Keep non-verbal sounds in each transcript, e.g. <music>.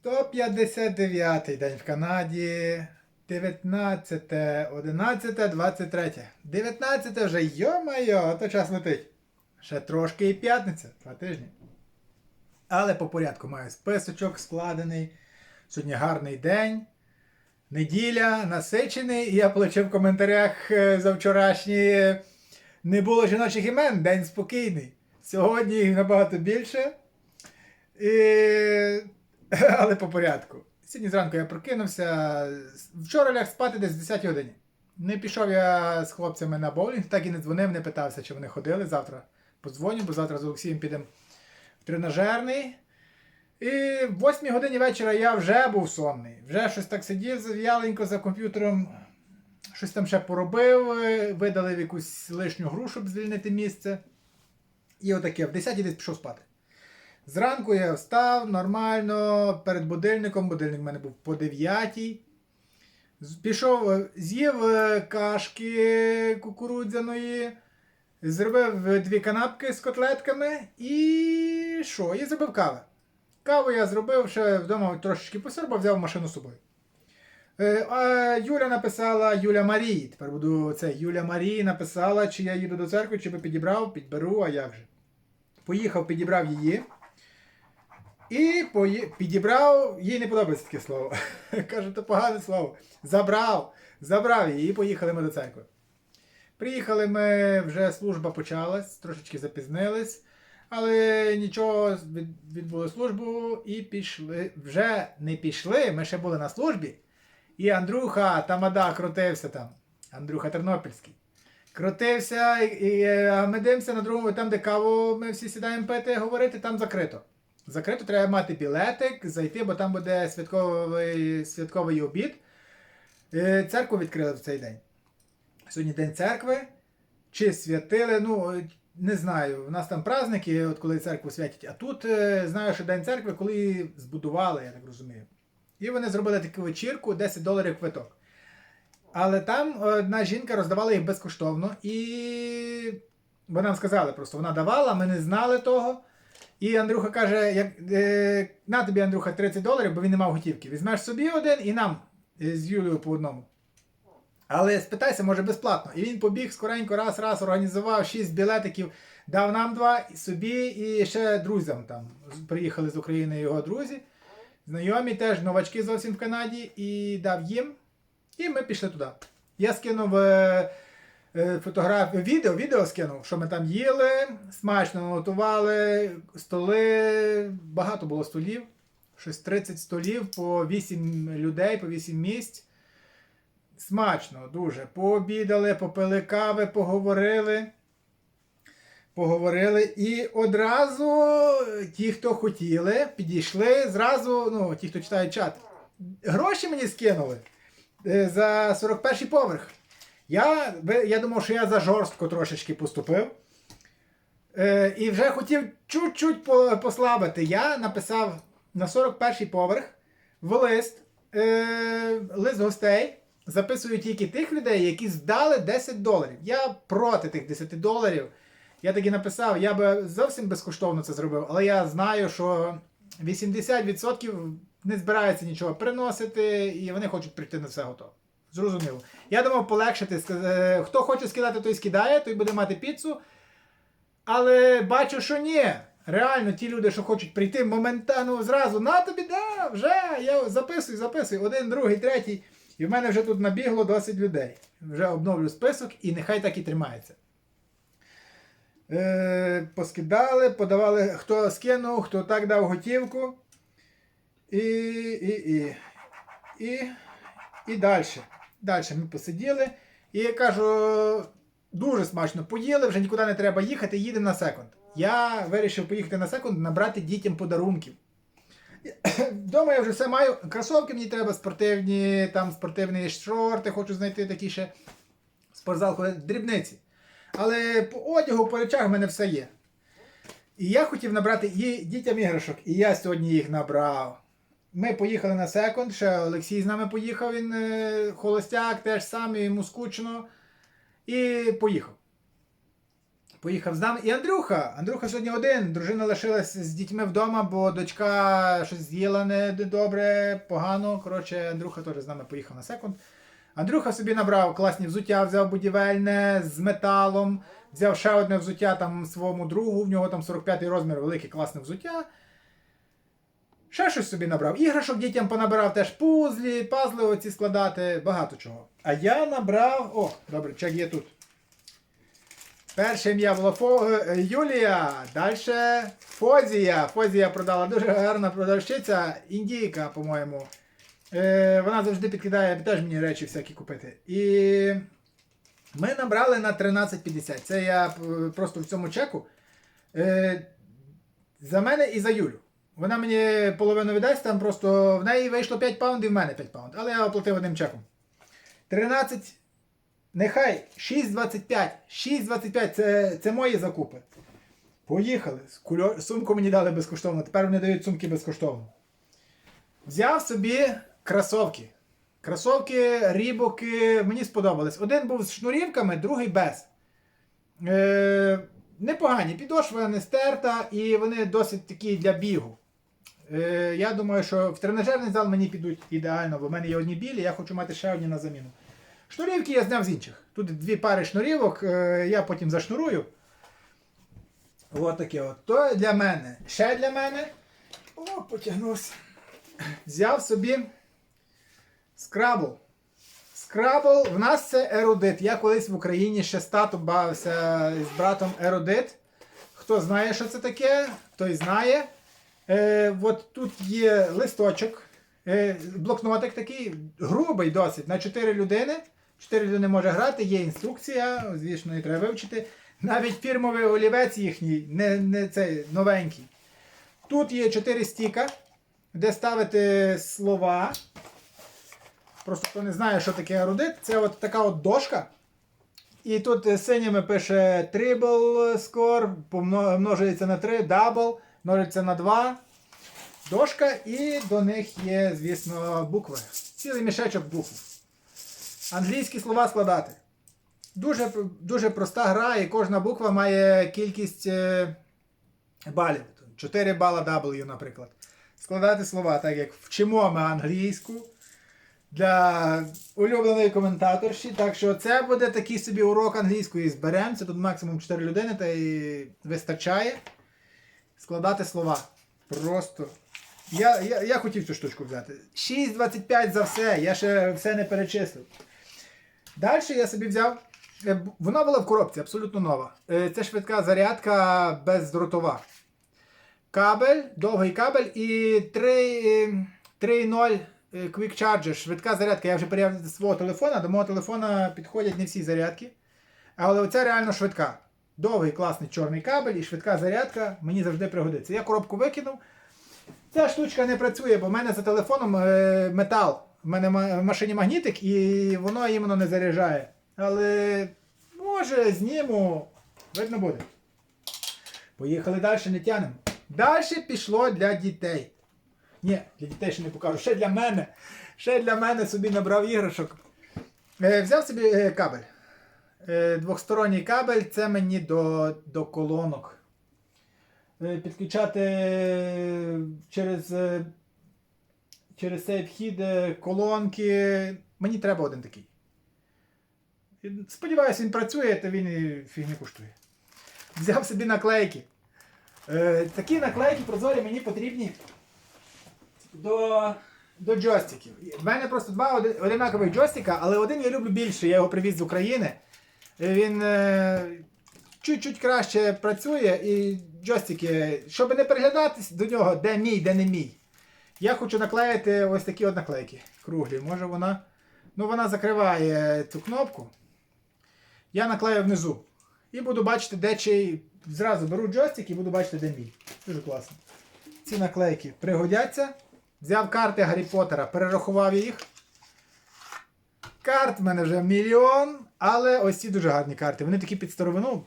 159 день в Канаді. 19, 11, 23. 19 вже, йо-майо, то час летить. Ще трошки і п'ятниця, два тижні. Але по порядку маю списочок складений. Сьогодні гарний день. Неділя, насичений, і я получив в коментарях е, за вчорашній е, не було жіночих імен, день спокійний. Сьогодні їх набагато більше. І... <laughs> Але по порядку. Сьогодні зранку я прокинувся. Вчора ляг спати десь в 10 годині. Не пішов я з хлопцями на боулінг, так і не дзвонив, не питався, чи вони ходили. Завтра подзвоню, бо завтра з Олексієм підемо в тренажерний. І в 8 годині вечора я вже був сонний. Вже щось так сидів в'яленько за комп'ютером, щось там ще поробив, видалив якусь лишню гру, щоб звільнити місце. І отаке, в 10 десь пішов спати. Зранку я встав нормально перед будильником. Будильник в мене був по 9. З- Пішов, з'їв е, кашки кукурудзяної, зробив е, дві канапки з котлетками і що? І зробив каву. Каву я зробив ще вдома трошечки посорбав, взяв машину з собою. Е, Юля написала Юля Марії. Тепер буду це. Юля Марії написала, чи я їду до церкви, чи би підібрав, підберу, а як же. Поїхав, підібрав її. І підібрав, їй не подобається таке слово. <laughs> Каже, то погане слово. Забрав, забрав її і поїхали ми до церкви. Приїхали ми, вже служба почалась, трошечки запізнились, але нічого, відбули службу і пішли. Вже не пішли, ми ще були на службі. І Андрюха Тамада крутився там. Андрюха Тернопільський. Крутився, і, і е, ми дивимося на другому, там, де каву ми всі сідаємо пити, говорити, там закрито. Закрито треба мати білетик, зайти, бо там буде святковий, святковий обід. Е, Церкву відкрили в цей день. Сьогодні день церкви. Чи святили, ну е, не знаю. У нас там праздники, от коли церкву святять. А тут е, знаю, що День церкви, коли її збудували, я так розумію. І вони зробили таку вечірку, 10 доларів квиток. Але там одна жінка роздавала їх безкоштовно, і бо нам сказали просто, вона давала, ми не знали того. І Андрюха каже: як, е, на тобі, Андрюха, 30 доларів, бо він не мав готівки. Візьмеш собі один і нам е, з Юлією по одному. Але спитайся, може безплатно. І він побіг скоренько, раз, раз, організував 6 білетиків, дав нам два, і собі і ще друзям там. Приїхали з України його друзі. Знайомі теж новачки зовсім в Канаді, і дав їм. І ми пішли туди. Я скинув е, фотографію, відео, відео скинув, що ми там їли, смачно готували, столи, багато було столів, щось 30 столів, по 8 людей, по 8 місць. Смачно, дуже. Пообідали, попили кави, поговорили. Поговорили і одразу ті, хто хотіли, підійшли, зразу, ну, ті, хто читає чат, гроші мені скинули е, за 41 поверх. Я, я думав, що я за жорстко трошечки поступив. Е, і вже хотів чуть-чуть послабити. Я написав на 41-й поверх в лист, е, лист гостей. Записую тільки тих людей, які здали 10 доларів. Я проти тих 10 доларів. Я таки написав, я би зовсім безкоштовно це зробив, але я знаю, що 80% не збирається нічого приносити, і вони хочуть прийти на все готове. Зрозуміло. Я думав полегшити. е, Хто хоче скидати, той скидає, той буде мати піцу. Але бачу, що ні. Реально, ті люди, що хочуть прийти моментально зразу, на тобі, да, вже, я записую, записую, один, другий, третій. І в мене вже тут набігло досить людей. Вже обновлю список і нехай так і тримається. Е, поскидали, подавали, хто скинув, хто так дав готівку. І, і, і, і, і далі. Далі ми посиділи. І я кажу, дуже смачно поїли, вже нікуди не треба їхати, їдемо на секунд. Я вирішив поїхати на секунд, набрати дітям подарунків. <coughs> Вдома я вже все маю. Кросовки мені треба спортивні, там спортивні шорти, хочу знайти такі ще спортзал, дрібниці. Але по одягу, по речах в мене все є. І я хотів набрати і дітям іграшок, і я сьогодні їх набрав. Ми поїхали на секунд, ще Олексій з нами поїхав, він е, холостяк, теж сам, йому скучно. І поїхав. Поїхав з нами. І Андрюха. Андрюха сьогодні один. Дружина лишилась з дітьми вдома, бо дочка щось з'їла не добре, погано. Коротше, Андрюха теж з нами поїхав на секунд. Андрюха собі набрав класні взуття, взяв будівельне з металом, взяв ще одне взуття там своєму другу, в нього там 45-й розмір, велике класне взуття. Ще щось собі набрав. Іграшок дітям понабирав теж пузлі, пазли оці складати, багато чого. А я набрав. О, добре, чек є тут. Перше ім'я було Фо... е, Юлія, далі Фозія. Фозія продала дуже гарна продавщиця, індійка, по-моєму. Е, вона завжди підкидає теж мені речі всякі купити. І ми набрали на 13,50. Це я е, просто в цьому чеку. Е, за мене і за Юлю. Вона мені половину віддасть, там просто в неї вийшло 5 паундів, в мене 5 паундів. Але я оплатив одним чеком. 13. Нехай 6,25. 6,25 це, це мої закупи. Поїхали. Сумку мені дали безкоштовно. Тепер вони дають сумки безкоштовно. Взяв собі кросовки. Кросовки, рібоки, мені сподобались. Один був з шнурівками, другий без. Е, непогані, підошва не стерта, і вони досить такі для бігу. Е, я думаю, що в тренажерний зал мені підуть ідеально, бо в мене є одні білі, я хочу мати ще одні на заміну. Шнурівки я зняв з інших. Тут дві пари шнурівок, е, я потім зашнурую. От таке от. То для мене. Ще для мене. О, потягнувся. Взяв собі скрабл. Скрабл, в нас це ерудит. Я колись в Україні ще з бавився з братом ерудит. Хто знає, що це таке, той знає. Е, от тут є листочок, е, блокнотик такий, грубий досить, на 4 людини. 4 людини може грати, є інструкція, звісно, і треба вивчити. Навіть фірмовий олівець їхній, не, не цей новенький. Тут є 4 стіка, де ставити слова. Просто хто не знає, що таке ерудит, це от така от дошка. І тут синіми пише triple score, помно- множується на 3, double, множиться на 2. Дошка, і до них є, звісно, букви. Цілий мішечок букв. Англійські слова складати. Дуже, дуже проста гра, і кожна буква має кількість е, балів. 4 бала W, наприклад. Складати слова, так як вчимо ми англійську для улюбленої коментаторші. Так що це буде такий собі урок англійської зберемо. Це тут максимум 4 людини, та і вистачає складати слова. Просто. Я, я, я хотів цю штучку взяти. 6,25 за все, я ще все не перечислив. Далі я собі взяв. е, Вона була в коробці, абсолютно нова. Е, Це швидка зарядка бездротова. Кабель, довгий кабель і 3, е, 3.0 е, Quick Charger, швидка зарядка. Я вже перевів зі свого телефона. До мого телефона підходять не всі зарядки. Але оця реально швидка. Довгий класний чорний кабель і швидка зарядка мені завжди пригодиться. Я коробку викинув. Ця штучка не працює, бо в мене за телефоном е, метал. У мене в машині магнітик і воно іменно не заряджає. Але може зніму, видно буде. Поїхали далі, не тянемо. Далі пішло для дітей. Ні, для дітей ще не покажу. Ще для мене. Ще для мене собі набрав іграшок. Е, взяв собі е, кабель. Е, двохсторонній кабель це мені до, до колонок. Е, підключати е, через, через цей вхід колонки. Мені треба один такий. Сподіваюсь, він працює, то він і фігні коштує. Взяв собі наклейки. Такі наклейки прозорі мені потрібні до, до джойстиків. В мене просто два одинакових джойстика, але один я люблю більше, я його привіз з України. Він е, чуть-чуть краще працює і джойстики, щоб не переглядатись до нього, де мій, де не мій. Я хочу наклеїти ось такі от наклейки круглі. Може вона. Ну, вона закриває цю кнопку. Я наклею внизу. І буду бачити, де чий. Зразу беру джойстик і буду бачити, де мій. Дуже класно. Ці наклейки пригодяться. Взяв карти Гаррі Поттера, перерахував їх. Карт в мене вже мільйон, але ось ці дуже гарні карти. Вони такі під старовину.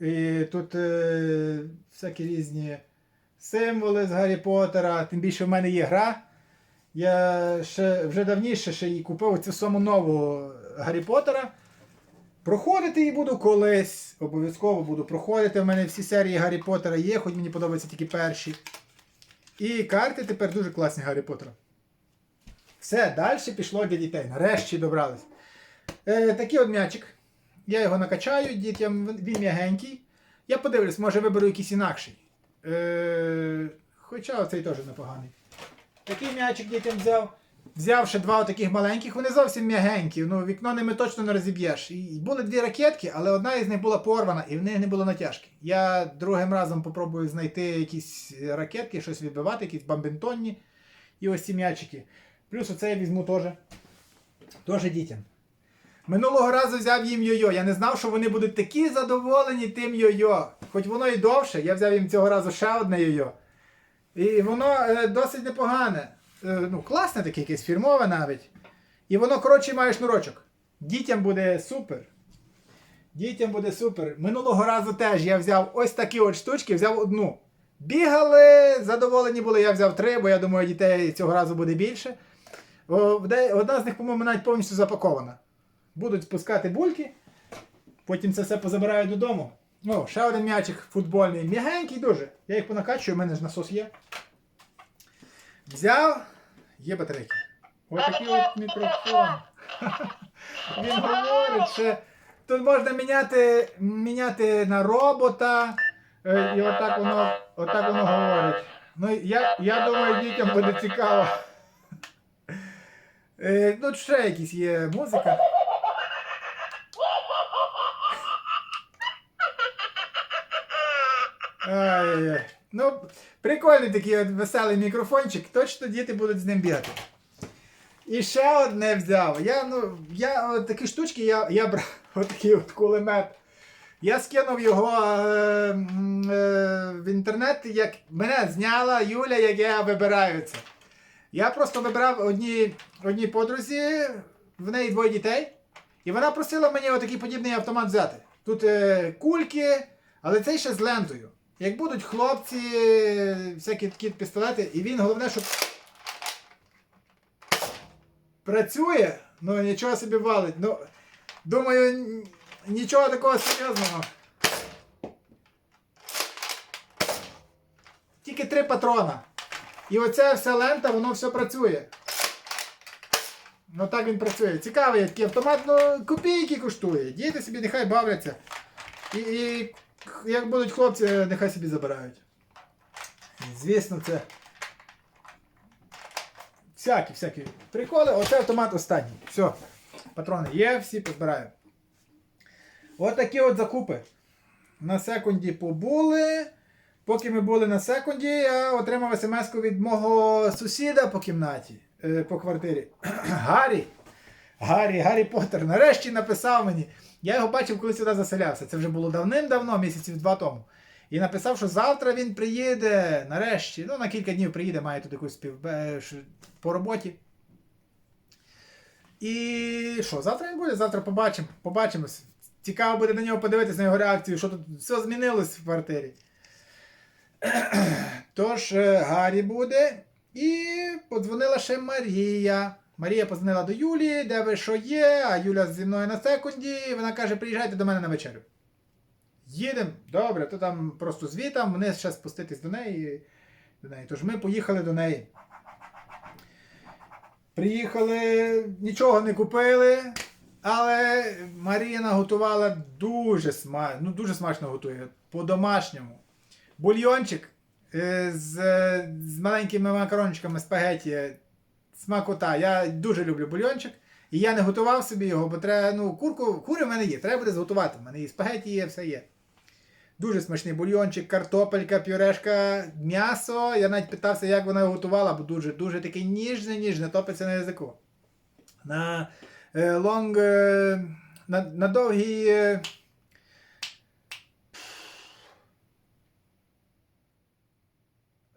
І тут е, всякі різні символи з Гаррі Поттера. Тим більше в мене є гра. Я ще вже давніше ще її купив цю саму нову Гаррі Поттера. Проходити її буду колись. Обов'язково буду проходити. У мене всі серії Гаррі Поттера є, хоч мені подобаються тільки перші. І карти тепер дуже класні Гаррі Поттера. Все, далі пішло для дітей. Нарешті добрались. Е, такий от м'ячик. Я його накачаю, дітям він м'ягенький. Я подивлюсь, може виберу якийсь інакший. Е, хоча оцей теж непоганий. Такий м'ячик дітям взяв. Взяв ще два таких маленьких, вони зовсім м'ягенькі. Ну, вікно ними точно не розіб'єш. І були дві ракетки, але одна із них була порвана і в них не було натяжки. Я другим разом попробую знайти якісь ракетки, щось відбивати, якісь бомбінтонні. І ось ці м'ячики. Плюс оце я візьму теж. Теж дітям. Минулого разу взяв їм йо-йо. Я не знав, що вони будуть такі задоволені тим йо-йо. Хоч воно і довше, я взяв їм цього разу ще одне йо-йо. І воно е, досить непогане. Е, ну, класне таке якесь фірмове навіть. І воно, коротше, має шнурочок. Дітям буде супер. Дітям буде супер. Минулого разу теж я взяв ось такі от штучки, взяв одну. Бігали, задоволені були, я взяв три, бо я думаю, дітей цього разу буде більше. Одна з них, по-моєму, навіть повністю запакована. Будуть спускати бульки, потім це все позабирають додому. О, ще один м'ячик футбольний. М'ягенький дуже. Я їх понакачую, у мене ж насос є. Взяв, є батарейки. Ось такий от мікрофон. <laughs> Він говорить, що тут можна міняти, міняти на робота. е, І отак воно, отак воно говорить. Ну, я, я думаю, дітям буде цікаво. Е, ну, ще якісь є музика. Ай-яй-яй. Ну, прикольний такий от веселий мікрофончик, точно діти будуть з ним бігати. І ще одне взяв. Я, ну, я от такі штучки я, я брав <laughs> отакий от кулемет. Я скинув його е, е, в інтернет, як мене зняла Юля, як я вибираю це. Я просто вибрав одній, одній подрузі, в неї двоє дітей, і вона просила мені отакий подібний автомат взяти. Тут е, кульки, але цей ще з лентою. Як будуть хлопці, всякі такі пістолети, і він головне, щоб працює, ну нічого собі валить. Ну, думаю, нічого такого серйозного. Тільки три патрона. І оця вся лента, воно все працює. Ну так він працює. Цікавий такий автомат, ну копійки коштує. Діти собі нехай бавляться. І, і як будуть хлопці, нехай собі забирають. Звісно, це. Всякі, всякі приколи. Оце автомат останній. Все. Патрони є, всі позбираю. От такі от закупи. На секунді побули. Поки ми були на секунді, я отримав смс від мого сусіда по кімнаті, е, по квартирі. <clears throat> Гаррі. Гаррі, Гаррі Поттер. Нарешті написав мені. Я його бачив, коли сюди заселявся. Це вже було давним-давно, місяців два тому. І написав, що завтра він приїде. Нарешті. Ну, на кілька днів приїде, має тут якусь спів... е, по роботі. І що, завтра він буде? Завтра побачимо. Побачимось. Цікаво буде на нього подивитися на його реакцію, що тут все змінилось в квартирі. Тож, е, Гаррі буде. І подзвонила ще Марія. Марія позвонила до Юлії, де ви що є, а Юля зі мною на секунді. Вона каже: приїжджайте до мене на вечерю. Їдемо, добре, то там просто звітам, вони ще спуститись до неї. До неї. Тож ми поїхали до неї. Приїхали, нічого не купили, але Марія наготувала дуже смачно, ну дуже смачно готує, по-домашньому. Бульйончик е, з, з маленькими макарончиками спагеті. Смакота. Я дуже люблю бульйончик. І я не готував собі його, бо треба, ну, курку, кури в мене є, треба буде зготувати. В мене і спагеті є, все є. Дуже смачний бульйончик, картопелька, пюрешка, м'ясо. Я навіть питався, як вона його готувала, бо дуже, дуже таке ніжне, ніжне, топиться на язику. На е, лонг. Е, на, на довгій. Е,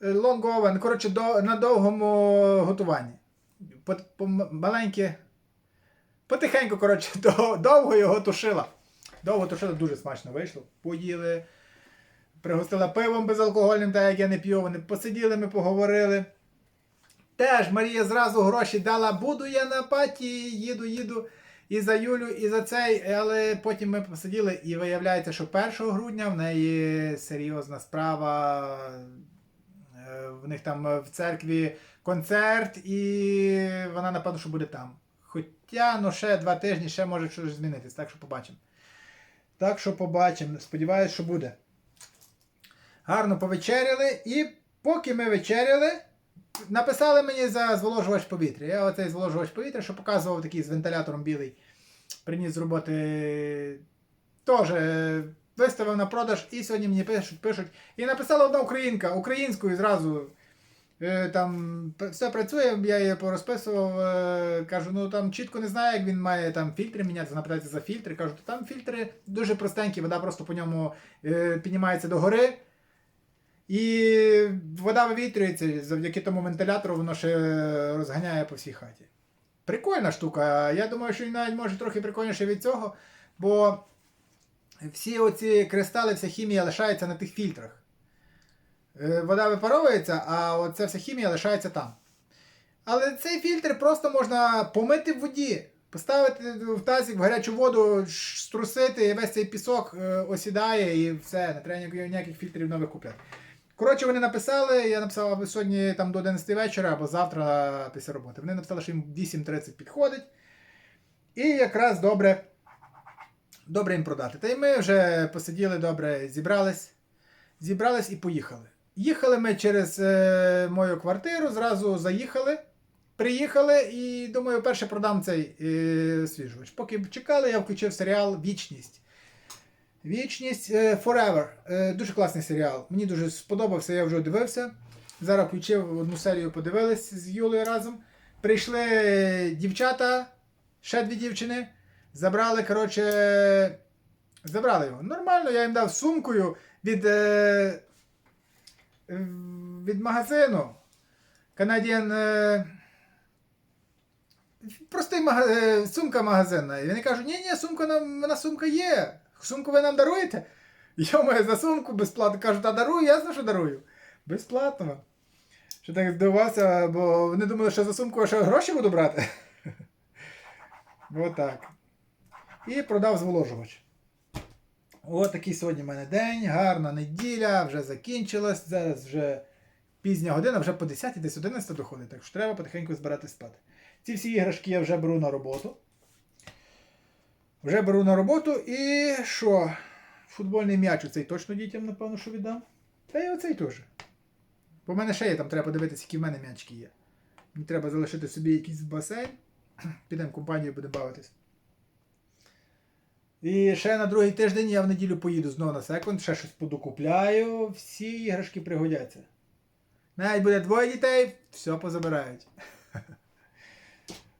Long oven, коротше, до, на довгому готуванні. По. Потихеньку, коротше, <laughs> до, довго його тушила. Довго тушила, дуже смачно вийшло. Поїли, пригостила пивом безалкогольним, так як я не п'ю. Вони посиділи, ми поговорили. Теж Марія зразу гроші дала, буду я на паті, їду, їду. і за Юлю, і за цей, але потім ми посиділи і виявляється, що 1 грудня в неї серйозна справа. Е, В них там е, в церкві концерт, і вона, напевно, що буде там. Хоча, ну ще два тижні, ще може щось змінитись, так що побачимо. Так що побачимо. Сподіваюсь, що буде. Гарно повечеряли, і поки ми вечеряли, написали мені за зволожувач повітря. Я оцей зволожувач повітря, що показував такий з вентилятором білий, приніс з роботи. Теж е, виставив на продаж, і сьогодні мені пишуть, пишуть. І написала одна українка, українською зразу. Е, Там все працює, я її порозписував. е, Кажу, ну там чітко не знаю, як він має там фільтри міняти. Вона питається за фільтри. Кажу, то там фільтри дуже простенькі, вода просто по ньому е, піднімається догори. І вода вивітрюється, завдяки тому вентилятору воно ще розганяє по всій хаті. Прикольна штука. Я думаю, що він навіть може трохи прикольніше від цього, бо всі оці кристали, вся хімія лишається на тих фільтрах. Е, Вода випаровується, а оця вся хімія лишається там. Але цей фільтр просто можна помити в воді, поставити в тазик в гарячу воду, струсити, і весь цей пісок е, осідає і все, не треба ніяких- фільтрів нових купляти. Коротше, вони написали, я написав або сьогодні там до 11 вечора, або завтра після роботи. Вони написали, що їм 8.30 підходить. І якраз добре, добре їм продати. Та й ми вже посиділи добре, зібрались, зібрались і поїхали. Їхали ми через е, мою квартиру, зразу заїхали. Приїхали і думаю, перше продам цей е, освіжувач. Поки чекали, я включив серіал Вічність. Вічність е, Forever. Е, дуже класний серіал. Мені дуже сподобався, я вже дивився. Зараз включив одну серію, подивились з Юлею разом. Прийшли дівчата, ще дві дівчини. Забрали, коротше. Забрали його. Нормально, я їм дав сумкою від, е, від магазину. Canadian. Е, простий мага- е, сумка магазинна. І вони кажуть, ні, ні, сумка нам, вона сумка є. Сумку ви нам даруєте? Йомаю, за сумку безплатно. Кажу, та дарую, ясно, що дарую. Безплатно. Що так здивувався, бо вони думали, що за сумку я ще гроші буду брати. <laughs> Отак. І продав зволожувач. От такий сьогодні в мене день, гарна неділя, вже закінчилась. Зараз вже пізня година, вже по 10 десь 11 доходить, так що треба потихеньку збирати спати. Ці всі іграшки я вже беру на роботу. Вже беру на роботу і що? Футбольний м'яч оцей точно дітям, напевно, що віддам. Та й оцей теж. Бо в мене ще є, там треба подивитися, які в мене м'ячки є. Мені треба залишити собі якийсь басейн. <clears throat> Підемо в компанію, будемо бавитись. І ще на другий тиждень я в неділю поїду знову на секунд, ще щось подокупляю, всі іграшки пригодяться. Навіть буде двоє дітей, все позабирають. <laughs>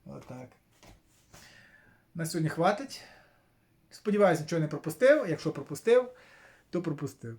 Отак. На сьогодні хватить. Сподіваюся, нічого не пропустив. Якщо пропустив, то пропустив.